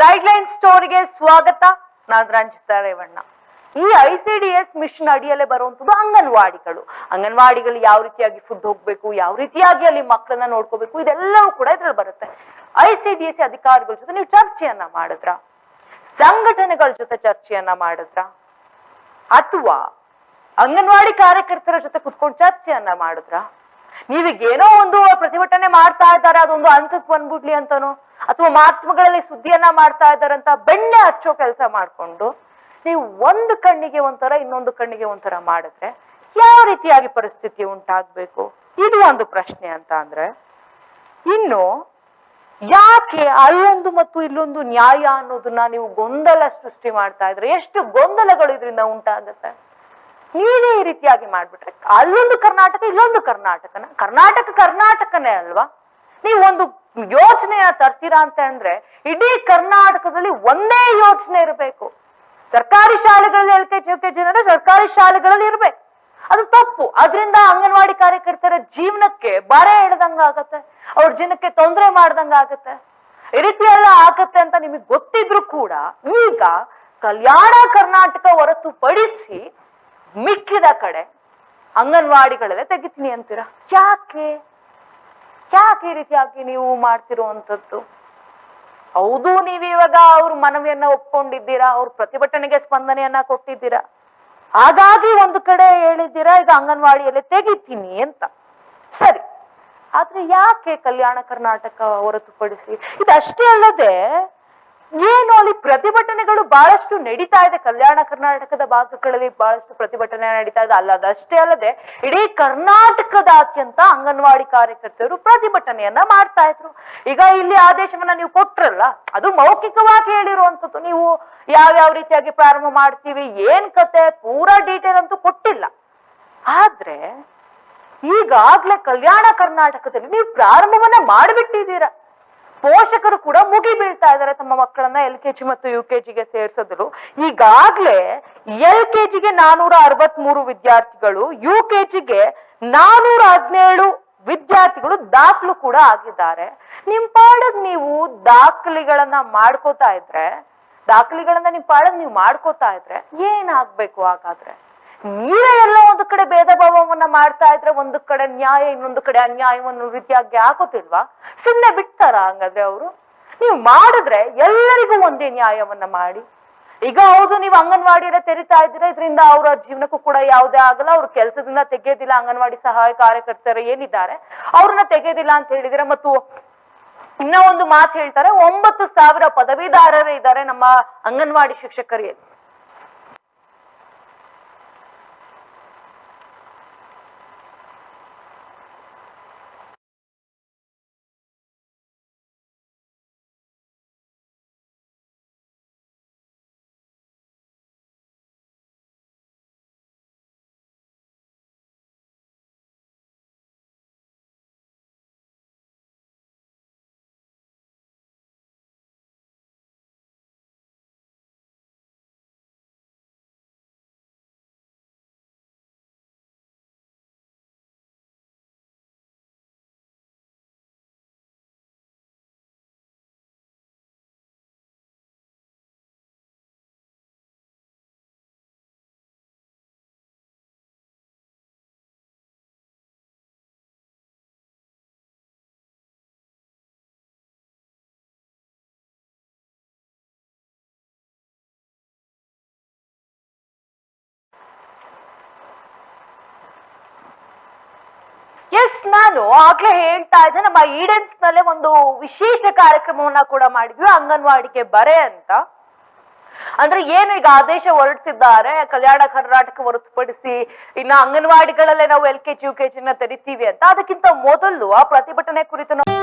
Guideline ಸ್ಟೋರಿಗೆ ಸ್ವಾಗತ. ನಾನು ರಂಜಿತಾ ರೇವಣ್ಣ. ಈ I C D S mission ಅಡಿಯಲ್ಲೇ ಬರುವಂತದ್ದು ಅಂಗನವಾಡಿಗಳು. ಅಂಗನವಾಡಿಗಳು ಯಾವ ರೀತಿಯಾಗಿ ಫುಡ್ ಹೋಗ್ಬೇಕು, ಯಾವ ರೀತಿಯಾಗಿ ಅಲ್ಲಿ ಮಕ್ಕಳನ್ನ ನೋಡ್ಕೋಬೇಕು, ಇದೆಲ್ಲವೂ ಕೂಡ ಇದ್ರಲ್ಲಿ ಬರುತ್ತೆ. ಐ ಸಿ ಡಿ ಎಸ್ ಅಧಿಕಾರಿಗಳ ಜೊತೆ ನೀವು ಚರ್ಚೆಯನ್ನ ಮಾಡಿದ್ರ? ಸಂಘಟನೆಗಳ ಜೊತೆ ಚರ್ಚೆಯನ್ನ ಮಾಡಿದ್ರ? ಅಥವಾ ಅಂಗನವಾಡಿ ಕಾರ್ಯಕರ್ತರ ಜೊತೆ ಕುತ್ಕೊಂಡು ಚರ್ಚೆಯನ್ನ ಮಾಡಿದ್ರ? ನೀವೀಗ ಏನೋ ಒಂದು ಪ್ರತಿಭಟನೆ ಮಾಡ್ತಾ ಇದ್ದಾರೆ, ಅದೊಂದು ಹಂತಕ್ಕೆ ಬಂದ್ಬಿಡ್ಲಿ ಅಂತನೋ? ಅಥವಾ ಮಾಧ್ಯಮಗಳಲ್ಲಿ ಸುದ್ದಿಯನ್ನ ಮಾಡ್ತಾ ಇದ್ದಾರಂತ ಬೆಣ್ಣೆ ಹಚ್ಚೋ ಕೆಲಸ ಮಾಡಿಕೊಂಡು ನೀವು ಒಂದು ಕಣ್ಣಿಗೆ ಒಂಥರ, ಇನ್ನೊಂದು ಕಣ್ಣಿಗೆ ಒಂಥರ ಮಾಡಿದ್ರೆ ಯಾವ ರೀತಿಯಾಗಿ ಪರಿಸ್ಥಿತಿ ಉಂಟಾಗಬೇಕು? ಇದು ಒಂದು ಪ್ರಶ್ನೆ ಅಂತ ಅಂದ್ರೆ, ಇನ್ನು ಯಾಕೆ ಅಲ್ಲೊಂದು ಮತ್ತು ಇಲ್ಲೊಂದು ನ್ಯಾಯ ಅನ್ನೋದನ್ನ ನೀವು ಗೊಂದಲ ಸೃಷ್ಟಿ ಮಾಡ್ತಾ ಇದ್ರೆ ಎಷ್ಟು ಗೊಂದಲಗಳು ಇದರಿಂದ ಉಂಟಾಗುತ್ತೆ? ನೀವೇ ಈ ರೀತಿಯಾಗಿ ಮಾಡ್ಬಿಟ್ರೆ, ಅಲ್ಲೊಂದು ಕರ್ನಾಟಕ, ಇಲ್ಲೊಂದು ಕರ್ನಾಟಕನ. ಕರ್ನಾಟಕ ಕರ್ನಾಟಕನೇ ಅಲ್ವಾ? ನೀವು ಒಂದು ಯೋಜನೆಯ ತರ್ತೀರಾ ಅಂತ ಅಂದ್ರೆ ಇಡೀ ಕರ್ನಾಟಕದಲ್ಲಿ ಒಂದೇ ಯೋಚನೆ ಇರಬೇಕು. ಸರ್ಕಾರಿ ಶಾಲೆಗಳಲ್ಲಿ L K G, U K G ಅಂದ್ರೆ ಸರ್ಕಾರಿ ಶಾಲೆಗಳಲ್ಲಿ ಇರ್ಬೇಕು. ಅದು ತಪ್ಪು. ಅದರಿಂದ ಅಂಗನವಾಡಿ ಕಾರ್ಯಕರ್ತರ ಜೀವನಕ್ಕೆ ಬರೆ ಹಿಡ್ದಂಗ ಆಗತ್ತೆ. ಅವ್ರ ಜೀವನಕ್ಕೆ ತೊಂದರೆ ಮಾಡ್ದಂಗ ಆಗತ್ತೆ. ಈ ರೀತಿ ಎಲ್ಲ ಆಗತ್ತೆ ಅಂತ ನಿಮಗೆ ಗೊತ್ತಿದ್ರು ಕೂಡ ಈಗ ಕಲ್ಯಾಣ ಕರ್ನಾಟಕ ಹೊರತುಪಡಿಸಿ ಮಿಕ್ಕಿದ ಕಡೆ ಅಂಗನವಾಡಿಗಳಲ್ಲೇ ತೆಗಿತೀನಿ ಅಂತೀರಾ? ಯಾಕೆ? ಯಾಕೆ ಈ ರೀತಿಯಾಗಿ ನೀವು ಮಾಡ್ತಿರುವಂಥದ್ದು? ಹೌದು, ನೀವು ಇವಾಗ ಅವ್ರ ಮನವಿಯನ್ನ ಒಪ್ಕೊಂಡಿದ್ದೀರಾ, ಅವ್ರ ಪ್ರತಿಭಟನೆಗೆ ಸ್ಪಂದನೆಯನ್ನ ಕೊಟ್ಟಿದ್ದೀರಾ. ಹಾಗಾಗಿ ಒಂದು ಕಡೆ ಹೇಳಿದ್ದೀರಾ ಈಗ ಅಂಗನವಾಡಿಯಲ್ಲಿ ತೆಗಿತೀನಿ ಅಂತ. ಸರಿ. ಆದ್ರೆ ಯಾಕೆ ಕಲ್ಯಾಣ ಕರ್ನಾಟಕ ಹೊರತುಪಡಿಸಿ? ಇದಷ್ಟೇ ಅಲ್ಲದೆ, ಏನು ಅಲ್ಲಿ ಪ್ರತಿಭಟನೆಗಳು ಬಹಳಷ್ಟು ನಡೀತಾ ಇದೆ. ಕಲ್ಯಾಣ ಕರ್ನಾಟಕದ ಭಾಗಗಳಲ್ಲಿ ಬಹಳಷ್ಟು ಪ್ರತಿಭಟನೆ ನಡೀತಾ ಇದೆ. ಅಲ್ಲ ಅದಷ್ಟೇ ಅಲ್ಲದೆ ಇಡೀ ಕರ್ನಾಟಕದಾದ್ಯಂತ ಅಂಗನವಾಡಿ ಕಾರ್ಯಕರ್ತರು ಪ್ರತಿಭಟನೆಯನ್ನ ಮಾಡ್ತಾ ಇದ್ರು. ಈಗ ಇಲ್ಲಿ ಆದೇಶವನ್ನ ನೀವು ಕೊಟ್ರಲ್ಲ, ಅದು ಮೌಖಿಕವಾಗಿ ಹೇಳಿರುವಂತದ್ದು ನೀವು ಯಾವ ಯಾವ ರೀತಿಯಾಗಿ ಪ್ರಾರಂಭ ಮಾಡ್ತೀವಿ, ಏನ್ ಕತೆ, ಪೂರಾ ಡೀಟೇಲ್ ಅಂತೂ ಕೊಟ್ಟಿಲ್ಲ. ಆದ್ರೆ ಈಗಾಗ್ಲೇ ಕಲ್ಯಾಣ ಕರ್ನಾಟಕದಲ್ಲಿ ನೀವು ಪ್ರಾರಂಭವನ್ನ ಮಾಡಿಬಿಟ್ಟಿದ್ದೀರಾ. ಪೋಷಕರು ಕೂಡ ಮುಗಿ ಬೀಳ್ತಾ ಇದ್ದಾರೆ ತಮ್ಮ ಮಕ್ಕಳನ್ನ ಎಲ್ ಕೆ ಜಿ ಮತ್ತು ಯು ಕೆ ಜಿಗೆ ಸೇರ್ಸಿದ್ರು. ಈಗಾಗ್ಲೇ ಎಲ್ ಕೆ ಜಿಗೆ ನಾನೂರ ಅರವತ್ಮೂರು ವಿದ್ಯಾರ್ಥಿಗಳು, ಯು ಕೆ ಜಿಗೆ ನಾನೂರ ಹದಿನೇಳು ವಿದ್ಯಾರ್ಥಿಗಳು ದಾಖಲು ಕೂಡ ಆಗಿದ್ದಾರೆ. ನಿಮ್ ಪಾಡಗ್ ನೀವು ದಾಖಲೆಗಳನ್ನ ಮಾಡ್ಕೋತಾ ಇದ್ರೆ, ದಾಖಲೆಗಳನ್ನ ನಿಮ್ ಪಾಡಗ್ ನೀವು ಮಾಡ್ಕೋತಾ ಇದ್ರೆ ಏನಾಗ್ಬೇಕು ಹಾಗಾದ್ರೆ? ನೀವೇ ಎಲ್ಲ ಒಂದು ಕಡೆ ಭೇದ ಭಾವವನ್ನ ಮಾಡ್ತಾ ಇದ್ರೆ ಒಂದು ಕಡೆ ನ್ಯಾಯ, ಇನ್ನೊಂದು ಕಡೆ ಅನ್ಯಾಯವನ್ನು ರೀತಿಯಾಗಿ ಹಾಕೋತಿಲ್ವಾ ಸುಮ್ಮನೆ ಬಿಡ್ತಾರ ಹಂಗಾದ್ರೆ ಅವರು? ನೀವು ಮಾಡಿದ್ರೆ ಎಲ್ಲರಿಗೂ ಒಂದೇ ನ್ಯಾಯವನ್ನ ಮಾಡಿ. ಈಗ ಹೌದು, ನೀವು ಅಂಗನವಾಡಿಯನ್ನ ತೆರಿತಾ ಇದ್ರೆ ಇದರಿಂದ ಅವರ ಜೀವನಕ್ಕೂ ಕೂಡ ಯಾವುದೇ ಆಗಲ್ಲ. ಅವ್ರ ಕೆಲಸದಿಂದ ತೆಗೆಯೋದಿಲ್ಲ ಅಂಗನವಾಡಿ ಸಹಾಯ ಕಾರ್ಯಕರ್ತರು ಏನಿದ್ದಾರೆ, ಅವ್ರನ್ನ ತೆಗೆಯೋದಿಲ್ಲ ಅಂತ ಹೇಳಿದಿರ ಮತ್ತು ಇನ್ನ ಒಂದು ಮಾತು ಹೇಳ್ತಾರೆ, ಒಂಬತ್ತು ಸಾವಿರ ಪದವೀಧಾರರೇ ಇದ್ದಾರೆ ನಮ್ಮ ಅಂಗನವಾಡಿ ಶಿಕ್ಷಕರಿಗೆ ಎಸ್ ನಾನು ಆಗ್ಲೇ ಹೇಳ್ತಾ ಇದ್ದೆ, ನಮ್ಮ ಈಡೆನ್ಸ್ ನಲ್ಲೇ ಒಂದು ವಿಶೇಷ ಕಾರ್ಯಕ್ರಮವನ್ನ ಕೂಡ ಮಾಡಿದ್ವಿ, ಅಂಗನವಾಡಿಗೆ ಬರೆ ಅಂತ. ಅಂದ್ರೆ ಏನು ಈಗ ಆದೇಶ ಹೊರಡಿಸಿದ್ದಾರೆ, ಕಲ್ಯಾಣ ಕರ್ನಾಟಕ ಹೊರತುಪಡಿಸಿ ಇನ್ನ ಅಂಗನವಾಡಿಗಳಲ್ಲೇ ನಾವು L K G U K ಜಿನ ತೆರಿತೀವಿ ಅಂತ. ಅದಕ್ಕಿಂತ ಮೊದಲು ಆ ಪ್ರತಿಭಟನೆ ಕುರಿತು ನಾವು